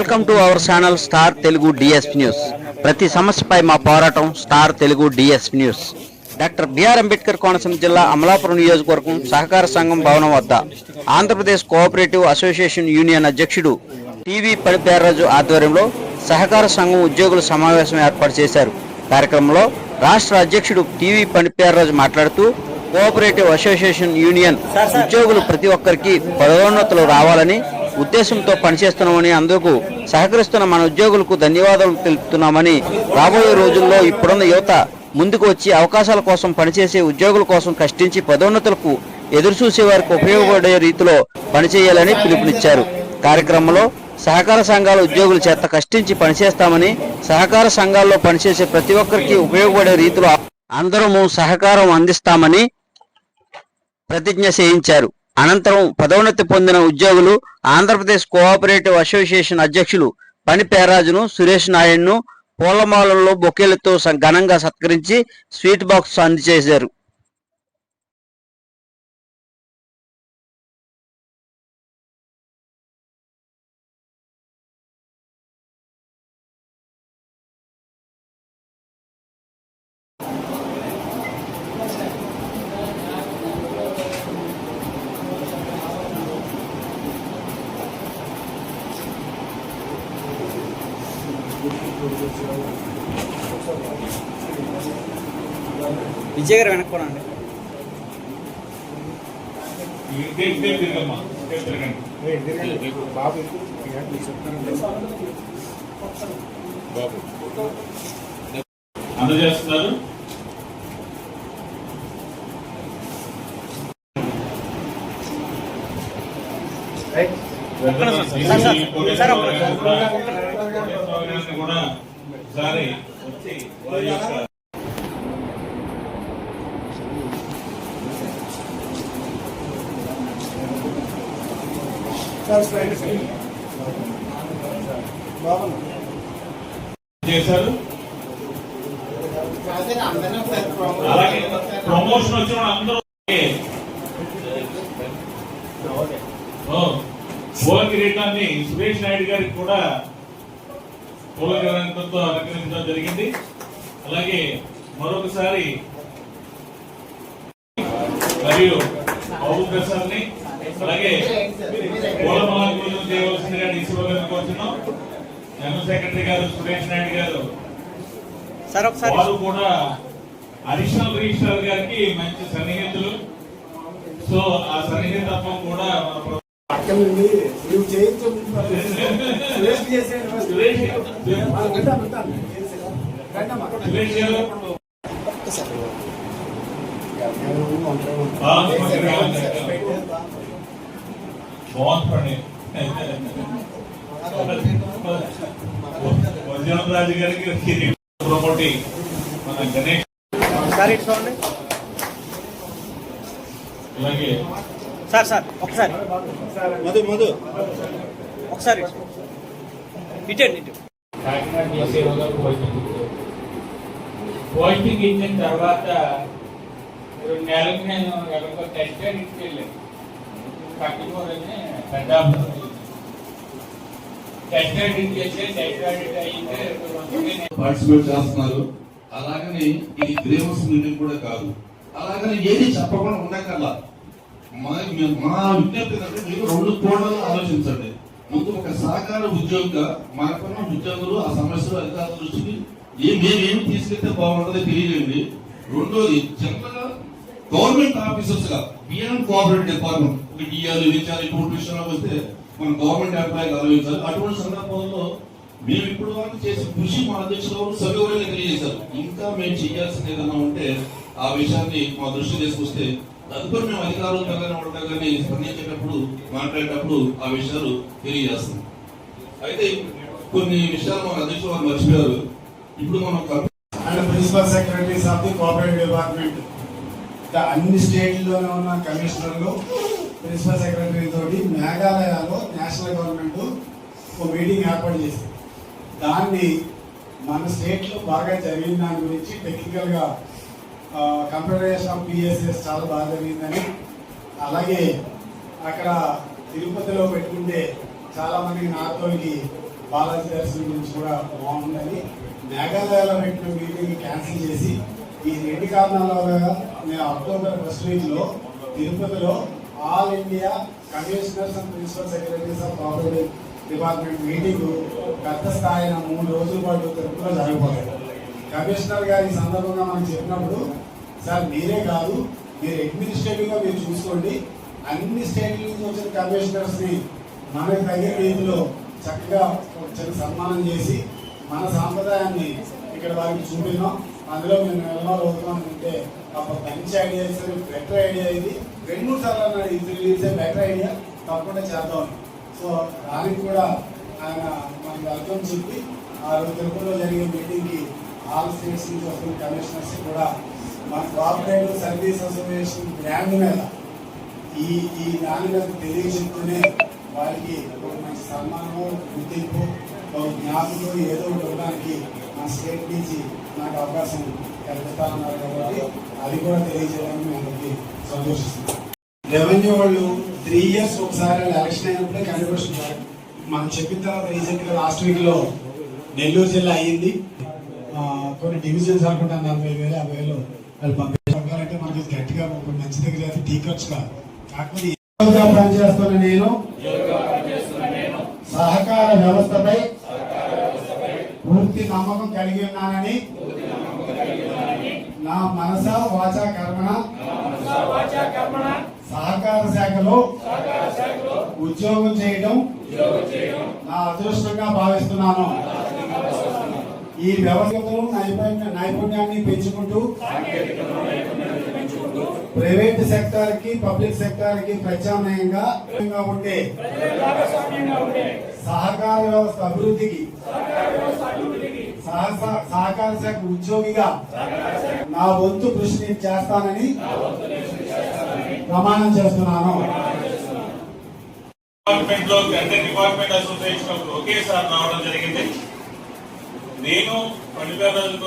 Welcome to our channel star Telugu DS news. ప్రతి సమస్యపై మా పోరాటం star Telugu DS news. Doctor BR Ambedkar Konaseema జిల్లా అమలాపురం నియోజకవర్గం సహకార సంఘం భవనం వద్ద ఆంధ్రప్రదేశ్ కోఆపరేటివ్ అసోసియేషన్ యూనియన్ అధ్యక్షుడు టీవీ పడిపేర్రాజు ఆధ్వర్యంలో సహకార సంఘం ఉద్యోగుల సమావేశం ఏర్పాటు చేశారు. కార్యక్రమంలో రాష్ట్ర అధ్యక్షుడు టీవీ పడిపేర్రాజు మాట్లాడుతూ కోఆపరేటివ్ అసోసియేషన్ యూనియన్ ఉద్యోగులు ప్రతి ఒక్కరికి పదోన్నతులు రావాలని ఉద్దేశంతో పనిచేస్తున్నామని అందుకు సహకరిస్తున్న మన ఉద్యోగులకు ధన్యవాదాలు తెలుపుతున్నామని రాబోయే రోజుల్లో ఇప్పుడున్న యువత ముందుకు వచ్చి అవకాశాల కోసం పనిచేసే ఉద్యోగుల కోసం కష్టించి పదోన్నతులకు ఎదురుచూసే వారికి ఉపయోగపడే రీతిలో పనిచేయాలని పిలుపునిచ్చారు. కార్యక్రమంలో సహకార సంఘాల ఉద్యోగుల చేత కష్టించి పనిచేస్తామని సహకార సంఘాల్లో పనిచేసే ప్రతి ఒక్కరికి ఉపయోగపడే రీతిలో అందరము సహకారం అందిస్తామని ప్రతిజ్ఞ చేయించారు. అనంతరం పదోన్నతి పొందిన ఉద్యోగులు ఆంధ్రప్రదేశ్ కోఆపరేటివ్ అసోసియేషన్ అధ్యక్షులు పని పేరాజును సురేష్ నాయుడును పూలమాలల్లో బొకేలతో ఘనంగా సత్కరించి స్వీట్ బాక్స్ అందజేశారు విజయ్ గారు వెనక్కోనండి బాబు అందజేస్తున్నారు కూడా ఒకసారి వచ్చి వారి యొక్క చేశారు. అలాగే ప్రమోషన్ వచ్చిన అందరూ ఓ, కిరీటాన్ని సురేష్ నాయుడు గారికి కూడా పూల కిరీటంతో అలంకరించడం జరిగింది. అలాగే మరొకసారి మరియు బాబు ప్రసాద్ని అలాగే పూలమాల పూజలు చేయవలసిందిగా గారిని కోరుతున్నాం జనరల్ సెక్రటరీ గారు సురేష్ నాయుడు గారు వారు కూడా అడిషనల్ రిజిస్ట్రార్ గారికి మంచి సన్నిహితులు. సో ఆ సన్నిహితత్వం కూడా మన బాగుంది, వజ్రం రాజు గారికి ప్రమోటి మన గణేష్ సార్ ఇటు చూడండి అలాగే సార్ సార్ ఒకసారి. మధు మధు. ఒకసారి ఇటు. ఇటండి ఇటు. పోస్టింగ్ ఇచ్చిన తర్వాత రెండు నెలలకు నేను ఎక్కడికో టెస్ట్ ఇంటికి వెళ్ళాను. పెద్ద టెస్ట్ ఇంటికి వెళ్తే టెస్ట్ అయ్యింటే నేను పార్టిసిపేట్ చేస్తున్నారు. అలాగని ఇది గ్రేవస్ మీటింగ్ కూడా కాదు. అలాగని ఏది చెప్పకుండా ఉండకల్లా మా మా విజ్ఞప్తి ఏంటంటే మీరు రెండు కోణాలు ఆలోచించండి. ముందు ఒక సహకార ఉద్యోగిగా మనకున్న ఉద్యోగులు ఆ సమస్యలు అధికారుల దృష్టికి ఏ మేమేమి తీసుకెళ్తే బాగుంటుందో తెలియజేయండి రెండోది జనరల్ గవర్నమెంట్ ఆఫీసర్స్గా బిఎన్ కోఆపరేటివ్ డిపార్ట్మెంట్ డిఆర్ విచారి ఇప్పుడు విషయంలో వస్తే మనం గవర్నమెంట్ ఎంప్లాయీ ఆలోచించాలి. అటువంటి సందర్భంలో మేము ఇప్పుడు వరకు చేసిన కృషి మా అధ్యక్షులు సగౌరవంగా తెలియజేశారు. ఇంకా మేము చేయాల్సింది ఏదన్నా ఉంటే ఆ విషయాన్ని మా దృష్టి తీసుకొస్తే తదుపరి మేము అధికారులు కానీ ఉండగా స్పందించేటప్పుడు మాట్లాడేటప్పుడు ఆ విషయాలు తెలియజేస్తాం. అయితే కొన్ని విషయాలు మన అధ్యక్షులు వారు మర్చిపోయారు. ఇప్పుడు మనం and principal secretaries of the cooperative department. అన్ని స్టేట్లోనే ఉన్న కమిషనర్లు ప్రిన్సిపల్ సెక్రటరీ తోటి మేఘాలయలో నేషనల్ గవర్నమెంట్ ఒక మీటింగ్ ఏర్పాటు చేసింది. దాన్ని మన స్టేట్లో బాగా జరిగిన దాని గురించి టెక్నికల్గా కంప్యూటరైజేషన్ ఆఫ్ పిఎస్ఎస్ చాలా బాగా జరిగిందని. అలాగే అక్కడ తిరుపతిలో పెట్టుకుంటే చాలామంది నాతోకి బాలాజీ దర్శనం గురించి కూడా బాగుందని. మేఘాలయలో పెట్టిన మీటింగ్ క్యాన్సిల్ చేసి ఈ రెండు కారణాల వల్ల నేను అక్టోబర్ ఫస్ట్ వీక్లో తిరుపతిలో all India commissioners and principal secretaries of power department meeting పెద్ద స్థాయిన మూడు రోజుల పాటు తిరుపతిలో జరగబోతుంది కమిషనర్ గారు ఈ సందర్భంగా మనం చెప్పినప్పుడు సార్ మీరే కాదు మీరు అడ్మినిస్ట్రేటివ్గా మీరు చూసుకోండి. అన్ని స్టేట్ల నుంచి వచ్చిన కమిషనర్స్ని మనకు తగిన రీతిలో చక్కగా ఒక చిన్న సన్మానం చేసి మన సాంప్రదాయాన్ని ఇక్కడ వారికి చూపినాం అందులో మేము ఇన్వాల్వ్ అవుతున్నాం అంటే అప్పుడు మంచి ఐడియా ఇస్తారు బెటర్ ఐడియా ఇది. రెండు మూడు సార్లు అన్నాడు ఇది బెటర్ ఐడియా తప్పకుండా చేద్దాం. సో దానికి కూడా ఆయన మనకి వెల్కమ్ చెప్పి ఆ రోజు తిరుపతిలో జరిగే మీటింగ్కి ఆల్ స్టేట్స్ నుంచి వస్తున్న కమిషనర్స్ కూడా మన కోఆపరేటివ్ సర్వీస్ అసోసియేషన్ బ్రాండ్ మీద ఈ ఈ దాని మీద తెలియజెప్తూనే వారికి ఒక మంచి సన్మానము గుర్తింపు ఒక జ్ఞాపకం ఏదో ఒకటి ఇవ్వడానికి మా స్టేట్ నుంచి నాకు అవకాశం కల్పిస్తానన్నారు కాబట్టి అది కూడా తెలియజేయడానికి మేము అందరికీ సంతోషిస్తున్నాం. రెవెన్యూ వాళ్ళు త్రీ ఇయర్స్ ఒకసారి ఎలక్షన్ అయినప్పుడే కనిపిస్తున్నారు. మనం చెప్పిన తర్వాత రీసెంట్గా లాస్ట్ వీక్లో నెల్లూరు జిల్లా అయ్యింది. కొన్ని డివిజన్స్ అనుకుంటా నలభై వేలు యాభై వేలు వాళ్ళు పంపించాలంటే మనకి గట్టిగా ఒక మంచి దగ్గర అయితే టీ ఖర్చు కాకపోతే పనిచేస్తున్న నేను సహకార వ్యవస్థపై పూర్తి నమ్మకం కలిగి ఉన్నానని నా మనస వాచా కర్మణ సహకార శాఖలో ఉద్యోగం చేయడం నా అదృష్టంగా భావిస్తున్నాను. ఈ వ్యవస్థలో నైపుణ్య నైపుణ్యాన్ని పెంచుకుంటూ ప్రైవేట్ సెక్టార్కి పబ్లిక్ సెక్టార్కి ప్రత్యామ్నాయంగా ఉండే సహకార వ్యవస్థ అభివృద్ధికి సహకార శాఖ ఉద్యోగిగా నా వంతు కృషి చేస్తానని ప్రమాణం చేస్తున్నాను. డిపార్ట్మెంట్లో డిపార్ట్మెంట్ అసోసియేషన్ ఒకేసారి రావడం జరిగింది. నేను పండితరాజు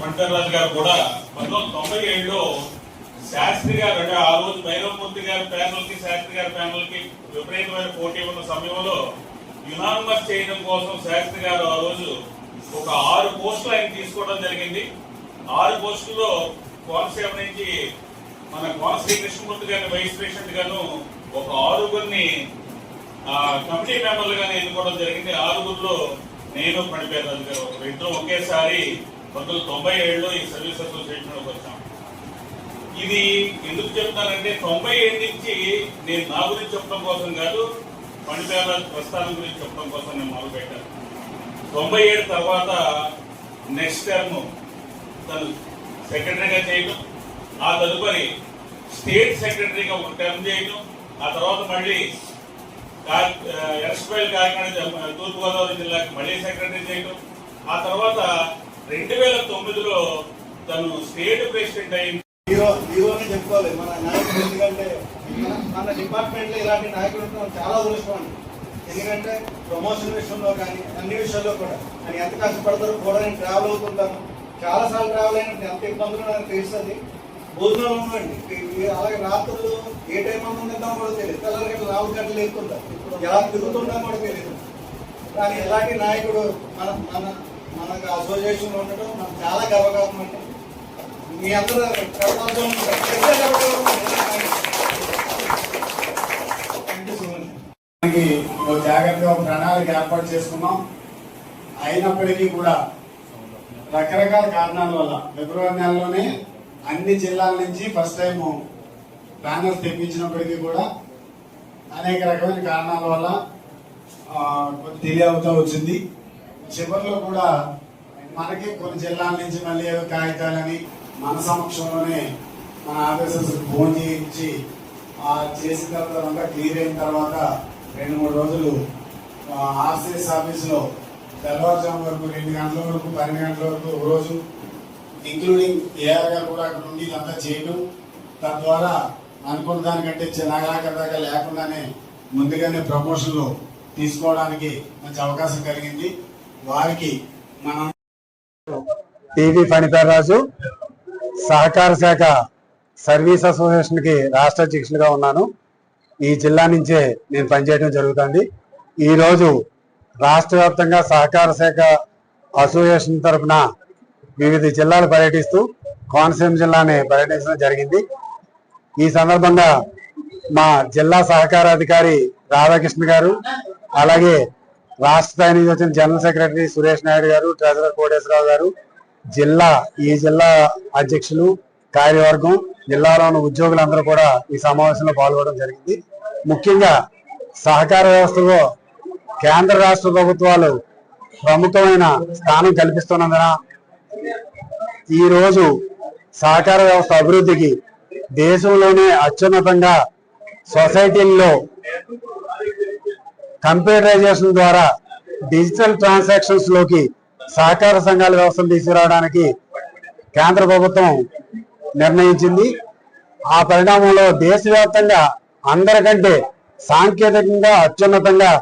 పండితరాజు గారు కూడా పంతొమ్మిది వందల తొంభై ఏడులో శాస్త్రి గారు అంటే ఆ రోజు భైరవమూర్తి గారి ప్యానల్కి శాస్త్రి గారి ప్యానల్కి విపరీతమైన పోటీ ఉన్న సమయంలో యునానిమస్ చేయడం కోసం శాస్త్రి గారు ఆ రోజు ఒక ఆరు పోస్టులు ఆయన తీసుకోవడం జరిగింది. ఆరు పోస్టుల్లో కోనసీమ నుంచి మన కోన శ్రీకృష్ణమూర్తి గారిని వైస్ ప్రెసిడెంట్ గాను ఒక ఆరుగురిని కమిటీ మెంబర్లు గానే ఎన్నుకోవడం జరిగింది. ఆరుగురిలో నేను పడిపోయాను గారు ఇద్దరు ఒకేసారి పంతొమ్మిది తొంభై ఏడులో ఈ సర్వీస్ అసోసియేషన్లోకి వచ్చాం. ఇది ఎందుకు చెప్తానంటే తొంభై ఏడు నుంచి నేను నా గురించి చెప్పడం కోసం కాదు పండితేల ప్రస్థానం గురించి చెప్పడం కోసం నేను మొదలు పెట్టాను తొంభై ఏడు తర్వాత నెక్స్ట్ టర్మ్ తను సెక్రటరీగా చేయడం ఆ తదుపరి స్టేట్ సెక్రటరీగా ఒక టర్మ్ చేయడం ఆ తర్వాత మళ్ళీ ఎస్పైల్ కాకినాడ తూర్పుగోదావరి జిల్లాకి మళ్ళీ సెక్రటరీ చేయడం ఆ తర్వాత రెండు వేల తొమ్మిదిలో తను స్టేట్ ప్రెసిడెంట్ అయింది హీరో హీరోని చెప్పుకోవాలి. మన నాయకుడు ఎందుకంటే మన- డిపార్ట్మెంట్లో డిపార్ట్మెంట్లో ఇలాంటి నాయకులు ఉండడం చాలా అదృష్టం ఎందుకంటే ప్రమోషన్ విషయంలో కానీ అన్ని విషయాల్లో కూడా. నేను ఎంత కష్టపడతారో కూడా నేను ట్రావెల్ అవుతుంటాను. చాలా సార్లు ట్రావెల్ అయినట్టు ఎంత ఇబ్బందులు నాకు తెలుస్తుంది భోజనాలు ఉండండి అలాగే రాత్రులు ఏ టైం ఉంటుందో కూడా తెలియదు. తెల్లరికి రావు గంటలు ఎక్కుతుంటారు ఎలా తిరుగుతుంటాం కూడా తెలియదు. కానీ ఎలాంటి నాయకుడు మన మన మనకు అసోసియేషన్ ఉండటం మనకు చాలా గర్వకారం అంటే మీ అందరూ గర్వకారణం ఒక జాగ్రత్తగా ప్రణాళిక ఏర్పాటు చేసుకున్నాం. అయినప్పటికీ కూడా రకరకాల కారణాల వల్ల ఫిబ్రవరి నెలలోనే అన్ని జిల్లాల నుంచి ఫస్ట్ టైం బ్యానర్స్ తెప్పించినప్పటికీ కూడా అనేక రకమైన కారణాల వల్ల కొంచెం డిలే అవుతూ వచ్చింది. చివరిలో కూడా మనకి కొన్ని జిల్లాల నుంచి మళ్ళీ ఏదో కాగితాలని మన సమక్షంలోనే మన ఆఫీసర్స్ ఫోన్ చేయించి చేసిన తర్వాత అంతా క్లియర్ అయిన తర్వాత రెండు మూడు రోజులు ఆర్సిఎస్ ఆఫీస్లో తెల్లవారుజాము వరకు రెండు గంటల వరకు పన్నెండు గంటల వరకు ఒక రోజు ఇంక్లూడింగ్ ఏఆర్ గారు కూడా అక్కడ ఉండి ఇదంతా చేయడం తద్వారా అనుకున్న దానికంటే చిన్నగా లేకుండానే ముందుగానే ప్రమోషన్లు తీసుకోవడానికి మంచి అవకాశం కలిగింది. వారికి మనం టీవీ ఫణితారాజు సహకార శాఖ సర్వీస్ అసోసియేషన్కి రాష్ట్ర అధ్యక్షులుగా ఉన్నాను. ఈ జిల్లా నుంచే నేను పనిచేయడం జరుగుతుంది. ఈరోజు రాష్ట్ర వ్యాప్తంగా సహకార శాఖ అసోసియేషన్ తరఫున వివిధ జిల్లాలు పర్యటిస్తూ కోనసీమ జిల్లాని పర్యటించడం జరిగింది. ఈ సందర్భంగా మా జిల్లా సహకార అధికారి రాధాకృష్ణ గారు అలాగే రాష్ట్ర స్థాయి నుంచి వచ్చిన జనరల్ సెక్రటరీ సురేష్ నాయుడు గారు ట్రెజరర్ కోటేశ్వరరావు గారు జిల్లా ఈ జిల్లా అధ్యక్షులు కార్యవర్గం జిల్లాలో ఉన్న ఉద్యోగులందరూ కూడా ఈ సమావేశంలో పాల్గొనడం జరిగింది. ముఖ్యంగా సహకార వ్యవస్థలో కేంద్ర రాష్ట్ర ప్రభుత్వాలు ప్రముఖమైన స్థానం కల్పిస్తున్నందున ఈరోజు సహకార వ్యవస్థ అభివృద్ధికి దేశంలోనే అత్యున్నతంగా సొసైటీల్లో కంప్యూటరైజేషన్ ద్వారా డిజిటల్ ట్రాన్సాక్షన్స్లోకి సహకార సంఘాల వ్యవస్థను తీసుకురావడానికి కేంద్ర ప్రభుత్వం నిర్ణయించింది. ఆ పరిణామంలో దేశవ్యాప్తంగా అందరికంటే సాంకేతికంగా అత్యున్నతంగా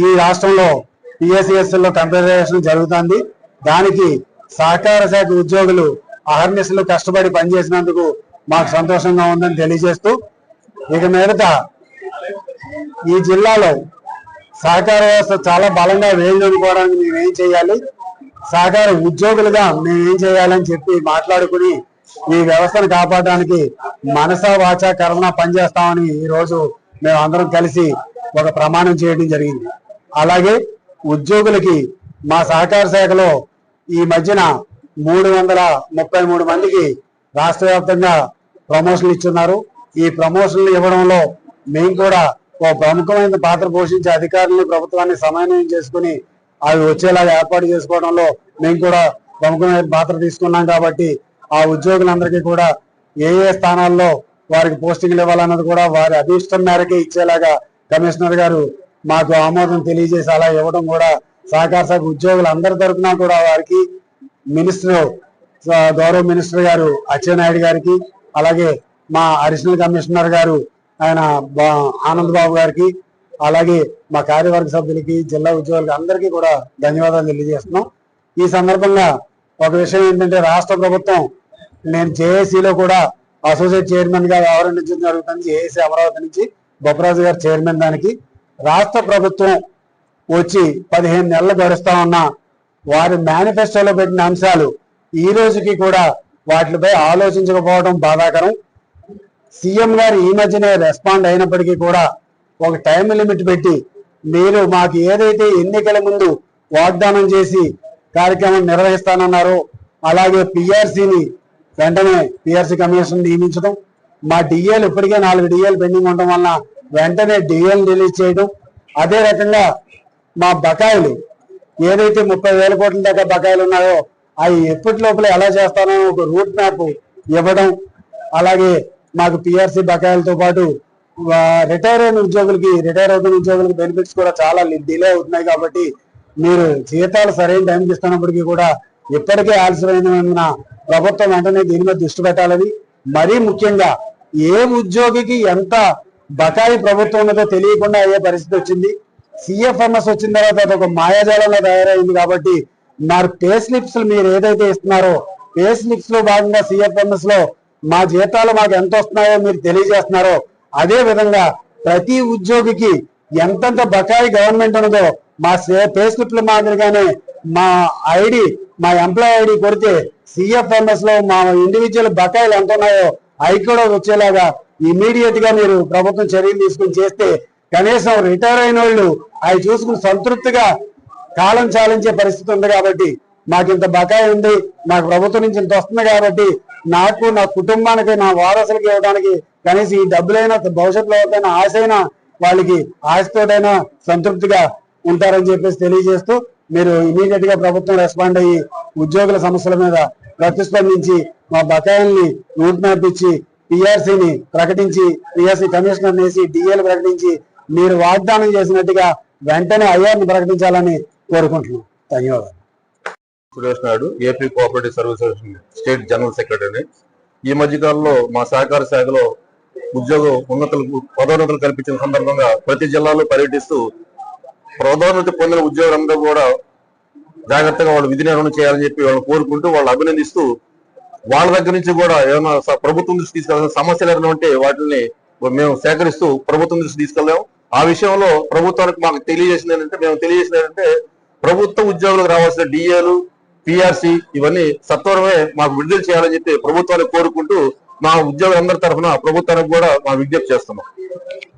ఈ రాష్ట్రంలో పిఎస్సిఎస్ కంప్యూటరైజేషన్ జరుగుతుంది. దానికి సహకార శాఖ ఉద్యోగులు అహర్నిశలు కష్టపడి పనిచేసినందుకు మాకు సంతోషంగా ఉందని తెలియజేస్తూ ఇక మీదట ఈ జిల్లాలో సహకార వ్యవస్థ చాలా బలంగా వేయడానికి మేము ఏం చేయాలి? సహకార ఉద్యోగులుగా మేము ఏం చేయాలని చెప్పి మాట్లాడుకుని ఈ వ్యవస్థను కాపాడడానికి మనసా వాచ కర్మణ పనిచేస్తామని ఈ రోజు మేము అందరం కలిసి ఒక ప్రమాణం చేయడం జరిగింది. అలాగే ఉద్యోగులకి మా సహకార శాఖలో ఈ మధ్యన మూడు వందల ముప్పై మూడు మందికి రాష్ట్ర వ్యాప్తంగా ప్రమోషన్లు ఇచ్చున్నారు. ఈ ప్రమోషన్లు ఇవ్వడంలో మేము కూడా ఓ ప్రముఖమైన పాత్ర పోషించే అధికారులను ప్రభుత్వాన్ని సమన్వయం చేసుకుని అవి వచ్చేలాగా ఏర్పాటు చేసుకోవడంలో మేము కూడా ప్రముఖమైన పాత్ర తీసుకున్నాం కాబట్టి ఆ ఉద్యోగులందరికీ కూడా ఏ ఏ స్థానాల్లో వారికి పోస్టింగ్లు ఇవ్వాలన్నది కూడా వారి అభిష్టం మేరకే ఇచ్చేలాగా కమిషనర్ గారు మాకు ఆమోదం తెలియజేసి అలా ఇవ్వడం కూడా సహకార శాఖ ఉద్యోగులందరి తరఫున కూడా వారికి మినిస్టర్ గౌరవ మినిస్టర్ గారు అచ్చెన్నాయుడు గారికి అలాగే మా అడిషనల్ కమిషనర్ గారు ఆయన ఆనంద్ బాబు గారికి అలాగే మా కార్యవర్గ సభ్యులకి జిల్లా ఉద్యోగులకి అందరికీ కూడా ధన్యవాదాలు తెలియజేస్తున్నాం. ఈ సందర్భంగా ఒక విషయం ఏంటంటే రాష్ట్ర ప్రభుత్వం నేను జేఏసీలో కూడా అసోసియేట్ చైర్మన్గా వ్యవహరించడం జరుగుతుంది జేఏసీ అమరావతి నుంచి బొప్పరాజు గారు చైర్మన్ దానికి. రాష్ట్ర ప్రభుత్వం వచ్చి పదిహేను నెలలు గడుస్తా ఉన్నా వారి మేనిఫెస్టోలో పెట్టిన అంశాలు ఈ రోజుకి కూడా వాటిపై ఆలోచించకపోవడం బాధాకరం. సీఎం గారు ఈ మధ్యనే రెస్పాండ్ అయినప్పటికీ కూడా ఒక టైం లిమిట్ పెట్టి మీరు మాకు ఏదైతే ఎన్నికల ముందు వాగ్దానం చేసి కార్యక్రమం నిర్వహిస్తానన్నారో అలాగే పిఆర్సీని వెంటనే పిఆర్సీ కమిషన్ నియమించడం మా డిఏలు ఇప్పటికే నాలుగు డిఏలు పెండింగ్ ఉండడం వలన వెంటనే డిఏలు రిలీజ్ చేయడం అదే రకంగా మా బకాయిలు. ఏదైతే ముప్పై వేల కోట్ల దాకా బకాయిలు ఉన్నాయో అవి ఎప్పటి లోపల ఎలా చేస్తానో ఒక రూట్ మ్యాప్ ఇవ్వడం. అలాగే మాకు పిఆర్సీ బకాయిలతో పాటు రిటైర్ అయిన ఉద్యోగులకి రిటైర్ అవుతున్న ఉద్యోగులకి బెనిఫిట్స్ కూడా చాలా డిలే అవుతున్నాయి కాబట్టి మీరు జీతాలు సరైన టైంకి ఇస్తున్నప్పటికీ కూడా ఇప్పటికే ఆలస్యమైన ప్రభుత్వం వెంటనే దీని మీద దృష్టి పెట్టాలని. మరీ ముఖ్యంగా ఏ ఉద్యోగికి ఎంత బకాయి ప్రభుత్వం ఉన్నదో తెలియకుండా అయ్యే పరిస్థితి వచ్చింది. సిఎఫ్ఎంఎస్ వచ్చిన తర్వాత ఒక మాయాజాలంలో తయారైంది కాబట్టి మరి పే స్లిప్స్ మీరు ఏదైతే ఇస్తున్నారో పే స్లిప్స్లో భాగంగా సిఎఫ్ఎంఎస్లో మా జీతాలు మాకు ఎంత వస్తున్నాయో మీరు తెలియజేస్తున్నారో అదే విధంగా ప్రతి ఉద్యోగికి ఎంతెంత బకాయి గవర్నమెంట్ ఉన్నదో మా పే స్లిప్ల మాదిరిగానే మా ఐడి మా ఎంప్లాయ్ ఐడి కొడితే సిఎఫ్ఎంఎస్లో మా ఇండివిజువల్ బకాయిలు ఎంత ఉన్నాయో అవి కూడా వచ్చేలాగా ఇమీడియట్గా మీరు ప్రభుత్వం చర్యలు తీసుకుని చేస్తే కనీసం రిటైర్ అయిన వాళ్ళు అవి చూసుకుని సంతృప్తిగా కాలం చాలించే పరిస్థితి ఉంది కాబట్టి మాకు ఇంత బకాయి ఉంది నాకు ప్రభుత్వం నుంచి ఇంత వస్తుంది కాబట్టి నాకు నా కుటుంబానికి నా వారసులకి ఇవ్వడానికి కనీసం ఈ డబ్బులైనా భవిష్యత్తులో ఎవరికైనా ఆశ అయినా వాళ్ళకి ఆశతోటైనా సంతృప్తిగా ఉంటారని చెప్పేసి తెలియజేస్తూ మీరు ఇమీడియట్గా ప్రభుత్వం రెస్పాండ్ అయ్యి ఉద్యోగుల సమస్యల మీద ప్రతిస్పందించి మా బకాయిల్ని రూట్ మ్యాప్ ఇచ్చి పిఆర్సీని ప్రకటించి పిఆర్సీ కమిషనర్ వేసి డిఏలు ప్రకటించి మీరు వాగ్దానం చేసినట్టుగా వెంటనే అయ్యాన్ని ప్రకటించాలని కోరుకుంటున్నాం. ధన్యవాదాలు. Suresh Naidu AP cooperative services state general secretary ఈ మధ్య కాలంలో మా సహకార శాఖలో ఉద్యోగ ఉన్నతులకు పదోన్నతులు కల్పించిన సందర్భంగా ప్రతి జిల్లాలో పర్యటిస్తూ పదోన్నతి పొందిన ఉద్యోగులందరూ కూడా జాగ్రత్తగా వాళ్ళు విధి నిర్వహణ చేయాలని చెప్పి వాళ్ళు కోరుకుంటూ వాళ్ళు అభినందిస్తూ వాళ్ళ దగ్గర నుంచి కూడా ఏమైనా ప్రభుత్వం దృష్టి తీసుకెళ్ళాల్సిన సమస్యలు ఏమైనా ఉంటే వాటిని మేము సేకరిస్తూ ప్రభుత్వం దృష్టి తీసుకెళ్దాం ఆ విషయంలో ప్రభుత్వానికి మాకు తెలియజేసింది ఏంటంటే మేము తెలియజేసింది ఏంటంటే ప్రభుత్వ ఉద్యోగులకు రావాల్సిన డిఏలు పిఆర్సి ఇవన్నీ సత్వరమే మాకు విడుదల చేయాలని చెప్పి ప్రభుత్వాన్ని కోరుకుంటూ మా ఉద్యోగులందరి తరఫున ప్రభుత్వానికి కూడా మా విజ్ఞప్తి చేస్తున్నాం.